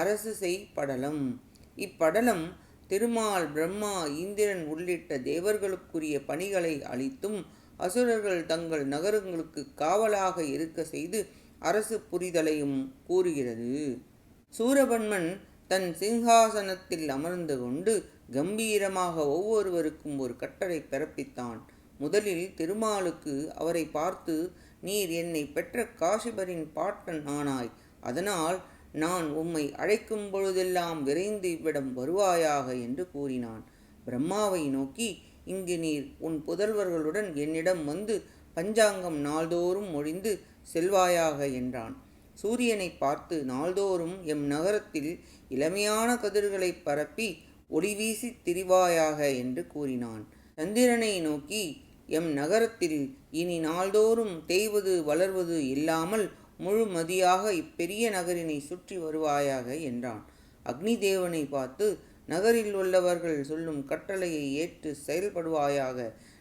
அரசு செய் படலம் இப்படலம் திருமால் பிரம்மா இந்திரன் உள்ளிட்ட தேவர்களுக்குரிய பணிகளை அளித்தும் அசுரர்கள் தங்கள் நகரங்களுக்கு காவலாக இருக்க செய்து அரசு புரிதலையும் கூறுகிறது. சூரபன்மன் தன் சிங்காசனத்தில் அமர்ந்து கொண்டு கம்பீரமாக ஒவ்வொருவருக்கும் ஒரு கட்டளை பிறப்பித்தான். முதலில் திருமாலுக்கு அவரை பார்த்து நீர் என்னை பெற்ற காசிபரின் பாட்டன் ஆனாய். அதனால் நான் உம்மை அழைக்கும் பொழுதெல்லாம் விரைந்து இவ்விடம் வருவாயாக என்று கூறினான். பிரம்மாவை நோக்கி இங்கு நீர் உன் புதல்வர்களுடன் என்னிடம் வந்து பஞ்சாங்கம் நாள்தோறும் ஒழிந்து செல்வாயாக என்றான். சூரியனை பார்த்து நாள்தோறும் எம் நகரத்தில் இளமையான கதிர்களை பரப்பி ஒளி வீசி திரிவாயாக என்று கூறினான். சந்திரனை நோக்கி எம் நகரத்தில் இனி நாள்தோறும் தேய்வது வளர்வது இல்லாமல் முழுமதியாக இப்பெரிய நகரினை சுற்றி வருவாயாக என்றான். அக்னி தேவனை பார்த்து நகரில் உள்ளவர்கள் சொல்லும் கட்டளையை ஏற்று செயல்படுவாயாக.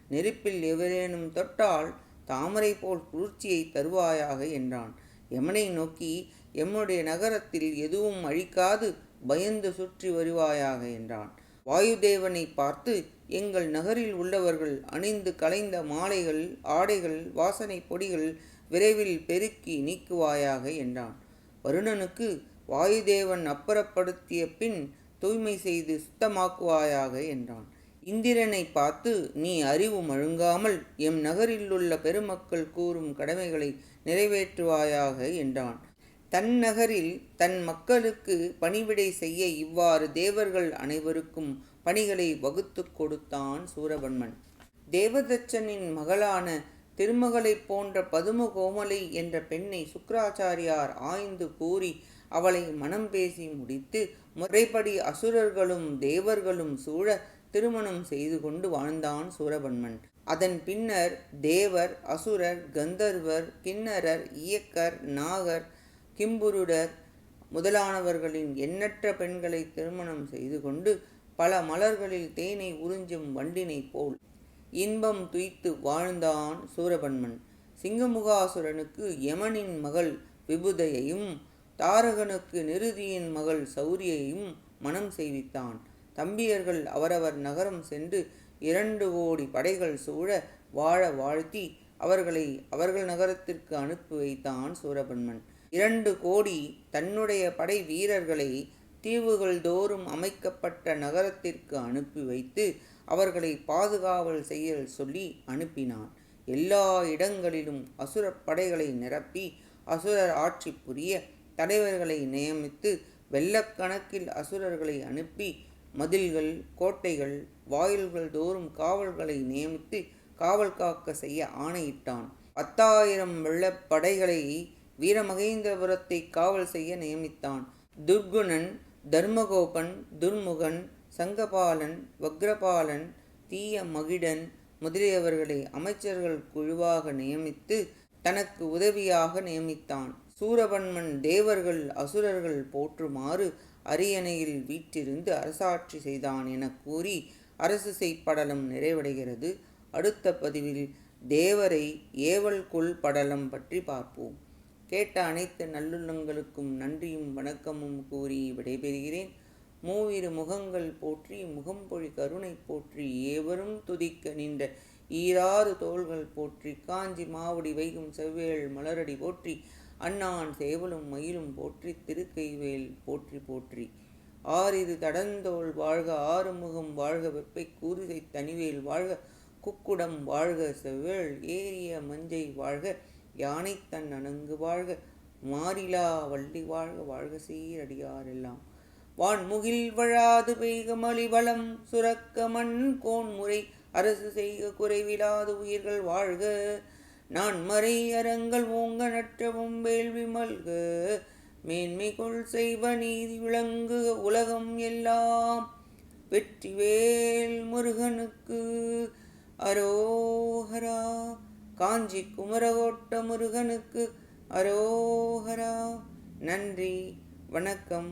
நெருப்பில் எவரேனும் தொட்டால் தாமரை போல் குளிர்ச்சியை தருவாயாக என்றான். யமனை நோக்கி எம்முடைய நகரத்தில் எதுவும் அழிக்காது பயந்து சுற்றி வருவாயாக என்றான். வாயுதேவனை பார்த்து எங்கள் நகரில் உள்ளவர்கள் அணிந்து கலைந்த மாலைகள் ஆடைகள் வாசனை பொடிகள் விரைவில் பெருக்கி நீக்குவாயாக என்றான். வருணனுக்கு வாயுதேவன் அப்புறப்படுத்திய பின் தூய்மை செய்து சுத்தமாக்குவாயாக என்றான். இந்திரனை பார்த்து நீ அறிவு மழுங்காமல் எம் நகரில் உள்ள பெருமக்கள் கூறும் கடமைகளை நிறைவேற்றுவாயாக என்றான். தன் நகரில் தன் மக்களுக்கு பணிவிடை செய்ய இவ்வாறு தேவர்கள் அனைவருக்கும் பணிகளை வகுத்து கொடுத்தான் சூரபன்மன் தேவதச்சனின் மகளான திருமகளைப் போன்ற பதும கோமலை என்ற பெண்ணை சுக்கராச்சாரியார் ஆய்ந்து கூறி அவளை மனம் பேசி முடித்து முறைப்படி அசுரர்களும் தேவர்களும் சூழ திருமணம் செய்து கொண்டு வாழ்ந்தான் சூரபன்மன். அதன் பின்னர் தேவர் அசுரர் கந்தர்வர் கிண்ணரர் இயக்கர் நாகர் கிம்புருடர் முதலானவர்களின் எண்ணற்ற பெண்களை திருமணம் செய்து கொண்டு பல மலர்களில் தேனை உறிஞ்சும் வண்டினை போல் இன்பம் துய்த்து வாழ்ந்தான் சூரபன்மன். சிங்கமுகாசுரனுக்கு யமனின் மகள் விபுதையையும் தாரகனுக்கு நிருதியின் மகள் சௌரியையும் மனம் செய்வித்தான். தம்பியர்கள் அவரவர் நகரம் சென்று இரண்டு கோடி படைகள் சூழ வாழ வாழ்த்தி அவர்களை அவர்கள் நகரத்திற்கு அனுப்பி வைத்தான் சூரபன்மன். இரண்டு கோடி தன்னுடைய படை வீரர்களை தீவுகள் தோறும் அமைக்கப்பட்ட நகரத்திற்கு அனுப்பி வைத்து அவர்களை பாதுகாவல் செய்ய சொல்லி அனுப்பினான். எல்லா இடங்களிலும் அசுரப் படைகளை நிரப்பி அசுரர் ஆட்சி புரிய தலைவர்களை நியமித்து வெள்ளக்கணக்கில் அசுரர்களை அனுப்பி மதில்கள் கோட்டைகள் வாயில்கள் தோறும் காவல்களை நியமித்து காவல் காக்க செய்ய ஆணையிட்டான். பத்தாயிரம் வெள்ளப்படைகளை வீரமகேந்திரபுரத்தை காவல் செய்ய நியமித்தான். துர்குணன் தர்மகோபன் துர்முகன் சங்கபாலன் வக்ரபாலன் தீய மகிடன் முதலியவர்களை அமைச்சர்கள் குழுவாக நியமித்து தனக்கு உதவியாக நியமித்தான். சூரபன்மன் தேவர்கள் அசுரர்கள் போற்றுமாறு அரியணையில் வீற்றிருந்து அரசாட்சி செய்தான் என கூறி அரசு செய்ப்படலம் நிறைவடைகிறது. அடுத்த பதிவில் தேவரை ஏவல் கொள் படலம் பற்றி பார்ப்போம். கேட்ட அனைத்து நல்லுள்ளங்களுக்கும் நன்றியும் வணக்கமும் கூறி விடைபெறுகிறேன். மூவிரு முகங்கள் போற்றி முகம்பொழி கருணை போற்றி ஏவரும் துதிக்க நின்ற ஈராறு தோள்கள் போற்றி காஞ்சி மாவடி வைகும் செவ்வேள் மலரடி போற்றி அண்ணான் சேவலும் மயிலும் போற்றி திருக்கைவேல் போற்றி போற்றி. ஆறிரு தடந்தோள் வாழ்க ஆறுமுகம் வாழ்க வெப்பை கூறுகை தனிவேல் வாழ்க குக்குடம் வாழ்க செவ்வேள் ஏரிய மஞ்சை வாழ்க யானை தன் அணங்கு வாழ்க மாறிலா வள்ளி வாழ்க வாழ்க சீரடியாரெல்லாம். வான்முகில் வழாது பெய்க மலிவளம் சுரக்க மண் கோன்முறை அரசு செய்க குறைவிலாது உயிர்கள் வாழ்க. நான் மறை அரங்கள் ஓங்க நற்றவும் வேள்வி மல்க மேன்மை கொள் செய்வ நீதி விளங்குக உலகம் எல்லாம். வெற்றிவேல் முருகனுக்கு அரோஹரா காஞ்சி குமரகோட்ட முருகனுக்கு அரோஹரா நன்றி வணக்கம்.